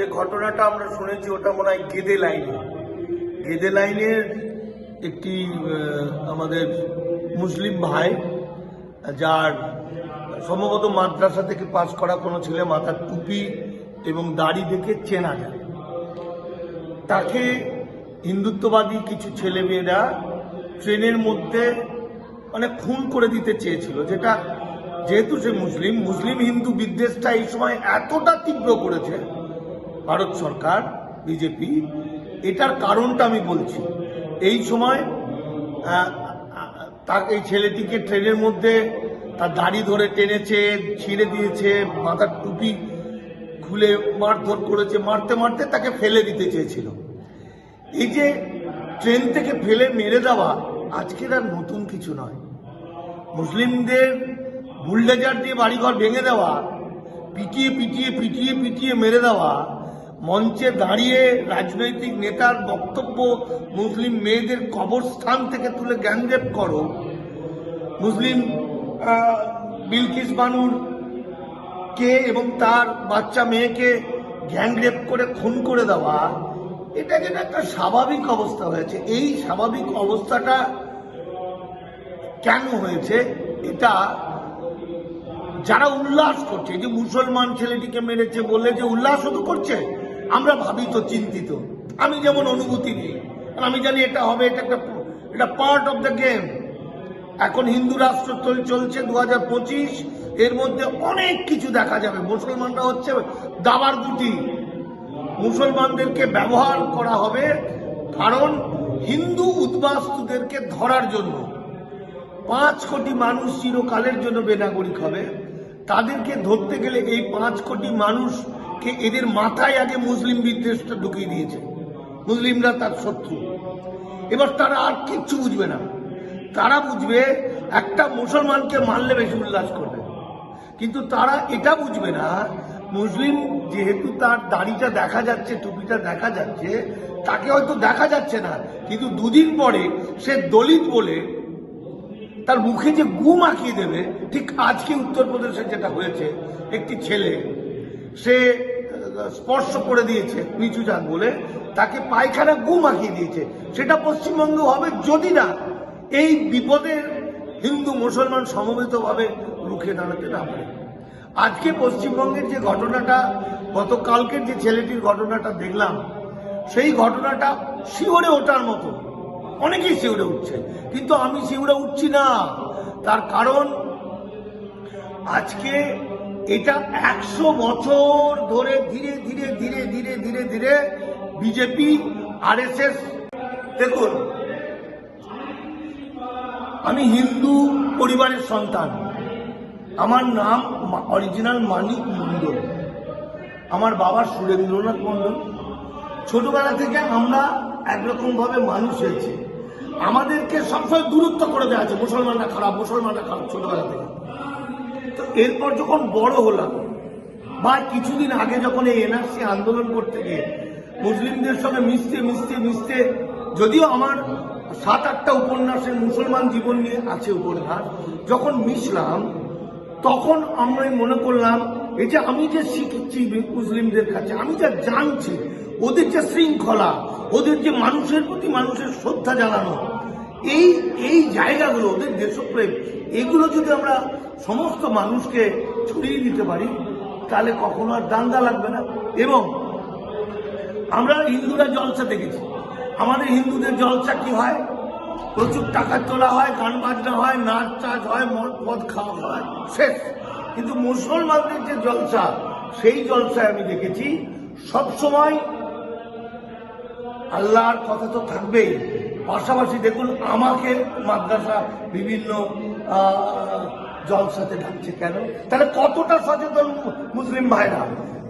যে ঘটনাটা আমরা শুনেছি, ওটা মনে হয় গেদে লাইনে। গেদে লাইনের একটি আমাদের মুসলিম ভাই, যার সম্ভবত মাদ্রাসা থেকে পাশ করা কোনো ছেলে মাথার টুপি এবং দাড়ি দেখে চেনা যায়। তাকে হিন্দুত্ববাদী কিছু ছেলে মেয়েরা ট্রেনের মধ্যে মানে খুন করে দিতে চেয়েছিল, যেটা যেহেতু সে মুসলিম মুসলিম হিন্দু বিদ্বেষটা এই সময় এতটা তীব্র করেছে ভারত সরকার, বিজেপি, এটার কারণটা আমি বলছি। এই সময় তার এই ছেলেটিকে ট্রেনের মধ্যে তার দাড়ি ধরে টেনেছে, ছিঁড়ে দিয়েছে, মাথার টুপি খুলে মারধর করেছে, মারতে মারতে তাকে ফেলে দিতে চেয়েছিল। এই যে ট্রেন থেকে ফেলে মেরে দেওয়া আজকের আর নতুন কিছু নয়। মুসলিমদের বুলডেজার দিয়ে বাড়িঘর ভেঙে দেওয়া, পিটিয়ে পিটিয়ে পিটিয়ে পিটিয়ে মেরে দেওয়া মঞ্চে দাঁড়িয়ে রাজনৈতিক নেতার বক্তব্য মুসলিম মেয়েদের কবরস্থান থেকে তুলে গ্যাংরেপ করো। মুসলিম বিলকিস বানুর কে এবং তার বাচ্চা মেয়েকে গ্যাংরেপ করে খুন করে দেওয়া, এটা যেন একটা স্বাভাবিক অবস্থা হয়েছে। এই স্বাভাবিক অবস্থাটা কেন হয়েছে? এটা যারা উল্লাস করছে যে মুসলমান ছেলেটিকে মেরেছে বলে যে উল্লাস তো করছে আমরা ভাবি তো চিন্তিত। আমি যেমন অনুভূতি নেই আমি জানি এটা হবে, এটা একটা এটা পার্ট অফ দ্য গেম এখন হিন্দু রাষ্ট্র চল- চলছে দু হাজার পঁচিশ, এর মধ্যে অনেক কিছু দেখা যাবে। মুসলমানরা হচ্ছে দাবার গুটি মুসলমানদেরকে ব্যবহার করা হবে কারণ হিন্দু উদ্বাস্তুদেরকে ধরার জন্য। পাঁচ কোটি মানুষ চিরকালের জন্য বেনাগরিক হবে। তাদেরকে ধরতে গেলে এই পাঁচ কোটি মানুষকে এদের মাথায় আগে মুসলিম বিদ্বেষটা ঢুকিয়ে দিয়েছে। মুসলিমরা তার শত্রু। এবার তারা আর কিচ্ছু বুঝবে না। তারা বুঝবে একটা মুসলমানকে মারলে বেশি উল্লাস করবে। কিন্তু তারা এটা বুঝবে না, মুসলিম যেহেতু তার দাড়িটা দেখা যাচ্ছে, টুপিটা দেখা যাচ্ছে, তাকে হয়তো দেখা যাচ্ছে না, কিন্তু দুদিন পরে সে দলিত বলে তার মুখে যে গু মাখিয়ে দেবে, ঠিক আজকে উত্তরপ্রদেশে যেটা হয়েছে, একটি ছেলে, সে স্পর্শ করে দিয়েছে নিচু যান বলে। তাকে পায়খানা গু মাখিয়ে দিয়েছে। সেটা পশ্চিমবঙ্গে হবে যদি না, এই বিপদের হিন্দু মুসলমান সমবেতভাবে রুখে দাঁড়াতে না পারে। আজকে পশ্চিমবঙ্গের যে ঘটনাটা, গতকালকের যে ছেলেটির ঘটনাটা দেখলাম, সেই ঘটনাটা শিওরে ওঠার মতো। অনেকেই শিউরে উঠছে, কিন্তু আমি শিউরে উঠছি না। তার কারণ, আজকে এটা একশো বছর ধরে ধীরে ধীরে ধীরে ধীরে ধীরে ধীরে বিজেপি, আরএসএস, দেখুন, আমি হিন্দু পরিবারের সন্তান। আমার নাম অরিজিনাল মানিক মণ্ডল। আমার বাবা সুরেন্দ্রনাথ মণ্ডল। ছোটবেলা থেকে আমরা একরকম ভাবে মানুষ হয়েছি। আমাদেরকে সবসময় দূরত্ব করে দেওয়া আছে। মুসলমানরা খারাপ মুসলমানরা খারাপ ছোটবেলা থেকে। তো এরপর যখন বড় হলাম বা কিছুদিন আগে যখন এই এনআরসি আন্দোলন করতে গিয়ে মুসলিমদের সঙ্গে মিশতে মিশতে মিশতে, যদিও আমার সাত, আটটা উপন্যাসের মুসলমান জীবন নিয়ে আছে উপন্যাস, যখন মিশলাম, তখন আমরা মনে করলাম, এই যে আমি যে শিখছি মুসলিমদের কাছে, আমি যা জানছি, ওদের যে শৃঙ্খলা, ওদের যে মানুষের প্রতি মানুষের শ্রদ্ধা জানানো এই এই জায়গাগুলো, ওদের দেশপ্রেম এগুলো যদি আমরা সমস্ত মানুষকে ছড়িয়ে দিতে পারি, তাহলে কখনো আর দাঙ্গা লাগবে না। এবং আমরা হিন্দুরা জলসা দেখেছি। আমাদের হিন্দুদের জলসা কি হয়? প্রচুর টাকা তোলা হয়, গান বাজনা হয়, নাচ টাচ হয়, মদ পদ খাওয়া হয়, শেষ। কিন্তু মুসলমানদের যে জলসা, সেই জলসায় আমি দেখেছি, সবসময় আল্লাহর কথা তো থাকবেই। পাশাপাশি দেখুন, আমাকে মাদ্রাসা বিভিন্ন জলসাতে ডাকছে কেন? তাহলে কতটা সচেতন মুসলিম ভাইরা?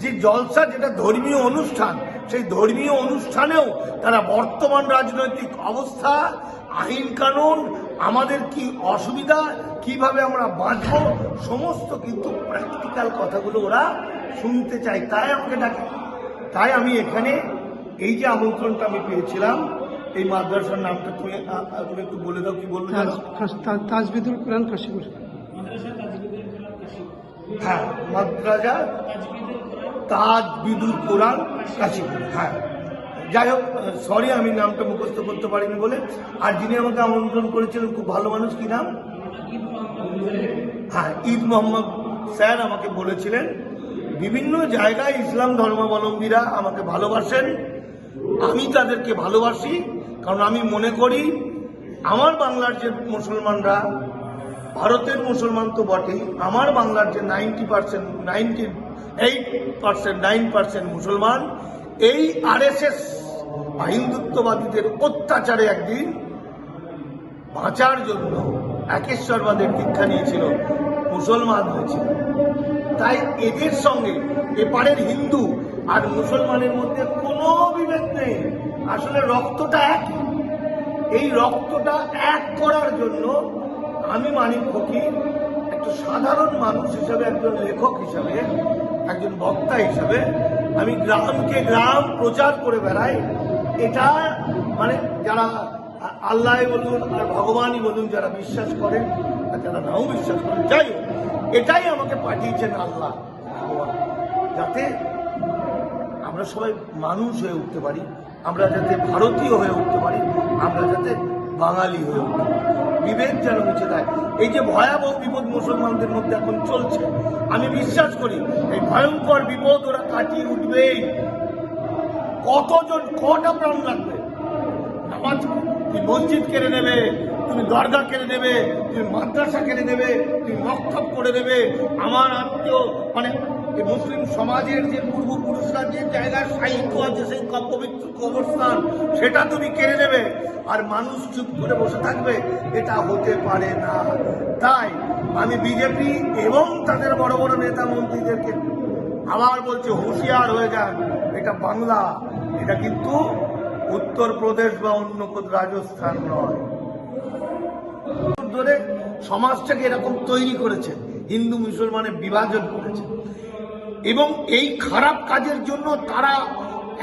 যে জলসা যেটা ধর্মীয় অনুষ্ঠান, সেই ধর্মীয় অনুষ্ঠানেও তারা বর্তমান রাজনৈতিক অবস্থা, আইন কানুন, আমাদের কি অসুবিধা, কীভাবে আমরা বাঁচবো, সমস্ত কিন্তু প্র্যাকটিক্যাল কথাগুলো ওরা শুনতে চায়, তাই আমাকে ডাকে। তাই আমি এখানে এই যে আমন্ত্রণটা আমি পেয়েছিলাম এই মাদ্রাসার নামটা তুমি তুমি একটু বলে দাও কি বলবে তাজ তাজ- তাজবিদুল কোরআন কাশিপুর। হ্যাঁ মাদ্রাজা তাজ বিদুর কোরআন কাশীপুর হ্যাঁ। যাই হোক সরি আমি নামটা মুখস্থ করতে পারিনি বলে। আর যিনি আমাকে আমন্ত্রণ করেছিলেন খুব ভালো মানুষ কি নাম? হ্যাঁ ঈদ মোহাম্মদ স্যার আমাকে বলেছিলেন বিভিন্ন জায়গায় ইসলাম ধর্মাবলম্বীরা আমাকে ভালোবাসেন। আমি তাদেরকে ভালোবাসি। কারণ আমি মনে করি আমার বাংলার যে মুসলমানরা, ভারতের মুসলমান তো বটেই, আমার বাংলার যে ninety percent, ninety eight percent, nine percent মুসলমান, এই আরএসএস হিন্দুত্ববাদীদের অত্যাচারে একদিন বাঁচার জন্য একেশ্বরবাদের দীক্ষা নিয়েছিল, মুসলমান হয়েছিল। তাই এদের সঙ্গে, এপারের হিন্দু আর মুসলমানের মধ্যে কোনো বিভেদ নেই। আসলে রক্তটা এক। এই রক্তটা এক করার জন্য আমি মানিক ফকির একটা সাধারণ মানুষ হিসাবে, একজন লেখক হিসাবে, একজন বক্তা হিসাবে আমি গ্রামকে গ্রাম প্রচার করে বেড়াই। এটা মানে যারা আল্লাহ বলুন আর ভগবানই বলুন, যারা বিশ্বাস করেন আর যারা নাও বিশ্বাস করেন, যাই এটাই আমাকে পাঠিয়েছেন আল্লাহ, ভগবান। যাতে আমরা সবাই মানুষ হয়ে উঠতে পারি, আমরা যাতে ভারতীয় হয়ে উঠতে পারি, আমরা যাতে বাঙালি হয়ে উঠতে পারি। বিভেদ যেন মুছে দেয়। এই যে ভয়াবহ বিপদ মুসলমানদের মধ্যে এখন চলছে, আমি বিশ্বাস করি এই ভয়ঙ্কর বিপদ ওরা কাটিয়ে উঠবেই। কতজন কটা প্রাণ লাগবে? নামাজ তুমি মসজিদ কেড়ে নেবে, তুমি দরগা কেড়ে নেবে, তুমি মাদ্রাসা কেড়ে নেবে, তুমি মক্তব করে দেবে। আমার আত্মীয় মানে মুসলিম সমাজের যে পূর্বপুরুষরা যে জায়গায় সাহিত্য আছে, সেই ক- পবিত্র কবরস্থান, সেটা তুমি কেড়ে নেবে। আর মানুষ চুপ করে বসে থাকবে, এটা হতে পারে না। তাই আমি বিজেপি এবং তাদের বড় বড় নেতা মন্ত্রীদেরকে আবার বলছি, হুঁশিয়ার হয়ে যান, এটা বাংলা, এটা কিন্তু উত্তরপ্রদেশ বা অন্য রাজস্থান নয়। ধরে সমাজটাকে এরকম তৈরি করেছে হিন্দু মুসলমানের বিভাজন করেছে এবং এই খারাপ কাজের জন্য তারা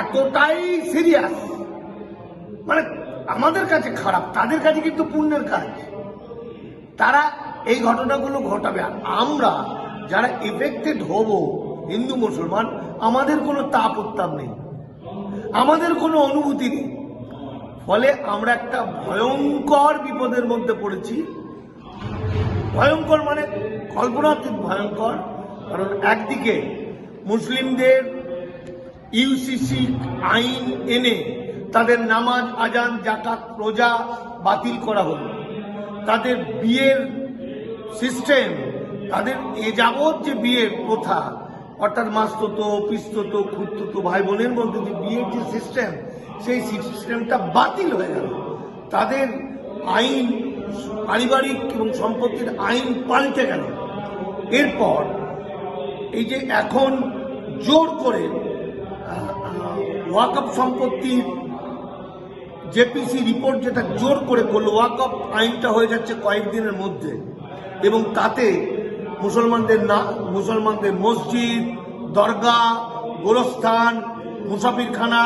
এতটাই সিরিয়াস মানে আমাদের কাছে খারাপ, তাদের কাছে কিন্তু পুণ্যের কাজ। তারা এই ঘটনাগুলো ঘটাবে। আর আমরা যারা এফেক্টেড হব, হিন্দু মুসলমান, আমাদের কোনো তাপ উত্তাপ নেই। আমাদের কোনো অনুভূতি নেই। ফলে আমরা একটা ভয়ঙ্কর বিপদের মধ্যে পড়েছি। ভয়ঙ্কর মানে কল্পনাতীত ভয়ঙ্কর। কারণ একদিকে মুসলিমদের ইউসিসি আইন এনে তাদের নামাজ, আজান জাকাত রোজা বাতিল করা হলো। তাদের বিয়ের সিস্টেম তাদের এ যাবৎ যে বিয়ের প্রথা অর্থাৎ মাস্তত, পিস্তত খুঁতত ভাই বোনের মধ্যে যে বিয়ের যে সিস্টেম সেই সিস্টেমটা বাতিল হয়ে গেল। তাদের আইন, পারিবারিক এবং সম্পত্তির আইন পাল্টে গেল। এরপর এই যে এখন জোর করে ওয়াকফ সম্পত্তির জেপিসি রিপোর্ট যেটা জোর করে করল ওয়াকফ আইনটা হয়ে যাচ্ছে কয়েকদিনের মধ্যে। এবং তাতে মুসলমানদের না, মুসলমানদের মসজিদ দরগা গোরস্থান, মুসাফিরখানা,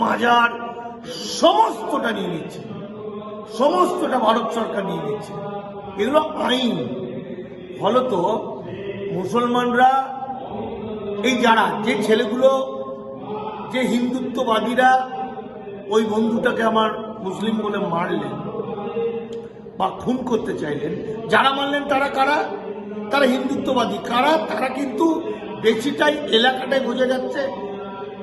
মাজার, সমস্তটা নিয়ে নিচ্ছে। সমস্তটা ভারত সরকার নিয়ে নিচ্ছে। এগুলো আইন। ফলত মুসলমানরা, এই যারা, যে ছেলেগুলো, যে হিন্দুত্ববাদীরা, ওই বন্ধুটাকে আমার মুসলিম বলে মারলেন। বা খুন করতে চাইলেন, যারা মানলেন তারা কারা? তারা হিন্দুত্ববাদী। কারা? তারা কিন্তু বেশিটাই এলাকাটায় বোঝা যাচ্ছে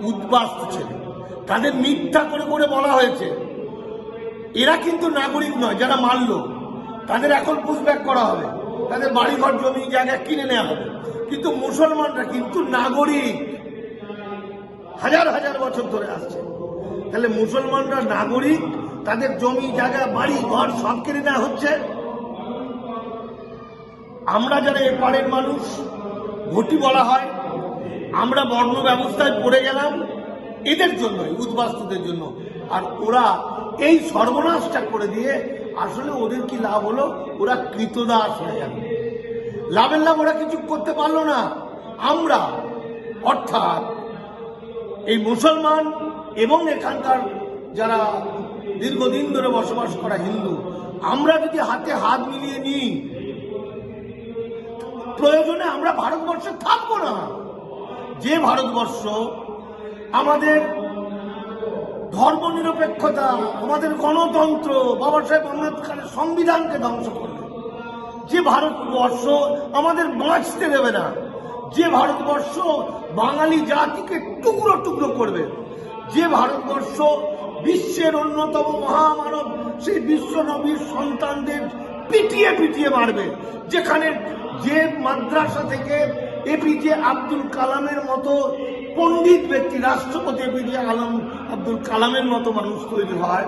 উদ্বাস্ত ছেলে। তাদের মিথ্যা করে করে বলা হয়েছে। এরা কিন্তু নাগরিক নয়, যারা মারলো তাদের এখন পুষব্যাক করা হবে। তাদের বাড়িঘর, জমি, জায়গা কিনে নেওয়া হবে। কিন্তু মুসলমানরা কিন্তু নাগরিক। হাজার হাজার বছর ধরে আসছে। তাহলে মুসলমানরা নাগরিক তাদের জমি, জায়গা, বাড়ি, ঘর সব কেড়ে নেওয়া হচ্ছে। আমরা যারা এপারের মানুষ ঘটি বলা হয়, আমরা বর্ণ ব্যবস্থায় পড়ে গেলাম এদের জন্যই, উদ্বাস্তুদের জন্য। আর ওরা এই সর্বনাশটা করে দিয়ে আসলে ওদের কি লাভ হলো? ওরা কৃতদাস হয়ে গেল লাভের লাভ ওরা কিছু করতে পারল না। আমরা, অর্থাৎ এই মুসলমান এবং এখানকার যারা দীর্ঘদিন ধরে বসবাস করা হিন্দু, আমরা যদি হাতে হাত মিলিয়ে নিই, প্রয়োজনে আমরা ভারতবর্ষে থাকব না। যে ভারতবর্ষ, আমাদের ধর্মনিরপেক্ষতা, আমাদের গণতন্ত্র, বাবা সাহেব আম্বেদকরের সংবিধানকে ধ্বংস করবে। যে ভারতবর্ষ আমাদের বাঁচতে দেবে না, যে ভারতবর্ষ বাঙালি জাতিকে টুকরো টুকরো করবে, যে ভারতবর্ষ বিশ্বের অন্যতম মহামানব, সেই বিশ্ব নবীর সন্তানদের পিটিয়ে পিটিয়ে মারবে। যেখানে যে মাদ্রাসা থেকে এপিজে আব্দুল কালামের মতো পণ্ডিত ব্যক্তি, রাষ্ট্রপতি এপিজে আলম আব্দুল কালামের মতো মানুষ তৈরি হয়,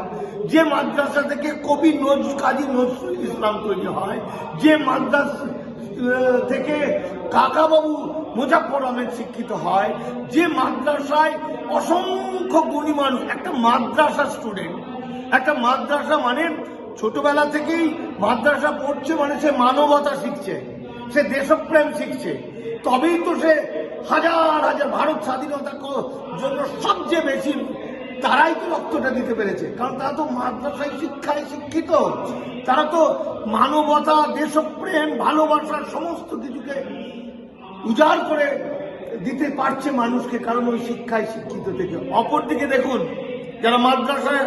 যে মাদ্রাসা থেকে কবি নজ কাজী নজরুল ইসলাম তৈরি হয়, যে মাদ্রাসা থেকে কাকাবাবু মুজাফর আহমেদ শিক্ষিত হয়। যে মাদ্রাসায় অসংখ্য গুণী মানুষ, একটা মাদ্রাসা স্টুডেন্ট একটা মাদ্রাসা মানে ছোটবেলা থেকেই মাদ্রাসা পড়ছে মানে সে মানবতা শিখছে, সে দেশপ্রেম শিখছে। তবেই তো সে হাজার হাজার ভারত স্বাধীনতার জন্য সবচেয়ে বেশি তারাই তো রক্তটা দিতে পেরেছে। কারণ তারা তো মাদ্রাসায় শিক্ষায় শিক্ষিত। তারা তো মানবতা, দেশপ্রেম, ভালোবাসার সমস্ত কিছুকে উজাড় করে দিতে পারছে মানুষকে, কারণ ওই শিক্ষায় শিক্ষিত থেকে। অপরদিকে দেখুন, যারা মাদ্রাসায়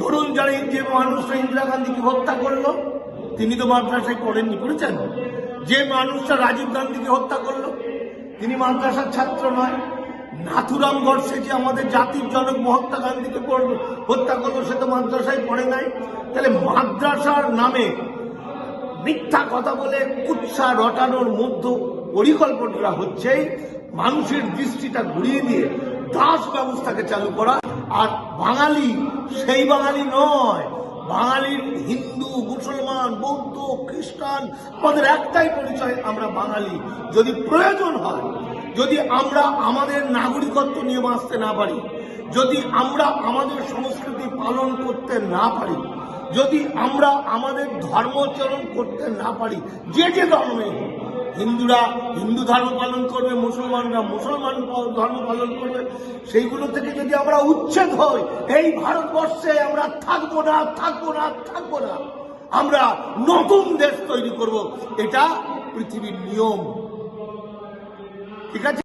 ধরুন যারা যে মানুষটা ইন্দিরা গান্ধীকে হত্যা করল, তিনি তো মাদ্রাসায় করেননি পড়েছেন? যে মানুষটা রাজীব গান্ধীকে হত্যা করল, তিনি মাদ্রাসার ছাত্র নয়। নাথুরাম গডসে যে আমাদের জাতির জনক মহাত্মা গান্ধীকে হত্যা করল, সে তো মাদ্রাসায় পড়ে নাই। তাহলে মাদ্রাসার নামে মিথ্যা কথা বলে কুৎসা রটানোর মধ্য পরিকল্পনাটা হচ্ছে মানুষের দৃষ্টিটা ঘুরিয়ে দিয়ে দাস ব্যবস্থাকে চালু করা। আর বাঙালি সেই বাঙালি নয়। বাঙালির হিন্দু, মুসলমান, বৌদ্ধ, খ্রিস্টান, আমাদের একটাই পরিচয়, আমরা বাঙালি। যদি প্রয়োজন হয়, যদি আমরা আমাদের নাগরিকত্ব নিয়ে বাঁচতে না পারি, যদি আমরা আমাদের সংস্কৃতি পালন করতে না পারি, যদি আমরা আমাদের ধর্মচরণ করতে না পারি, যে যে ধর্মে হিন্দুরা হিন্দু ধর্ম পালন করবে, মুসলমানরা মুসলমান ধর্ম পালন করবে, সেইগুলো থেকে যদি আমরা উচ্ছেদ হই, এই ভারতবর্ষে আমরা থাকব না থাকব না থাকব না। আমরা নতুন দেশ তৈরি করব, এটা পৃথিবীর নিয়ম। ঠিক আছে?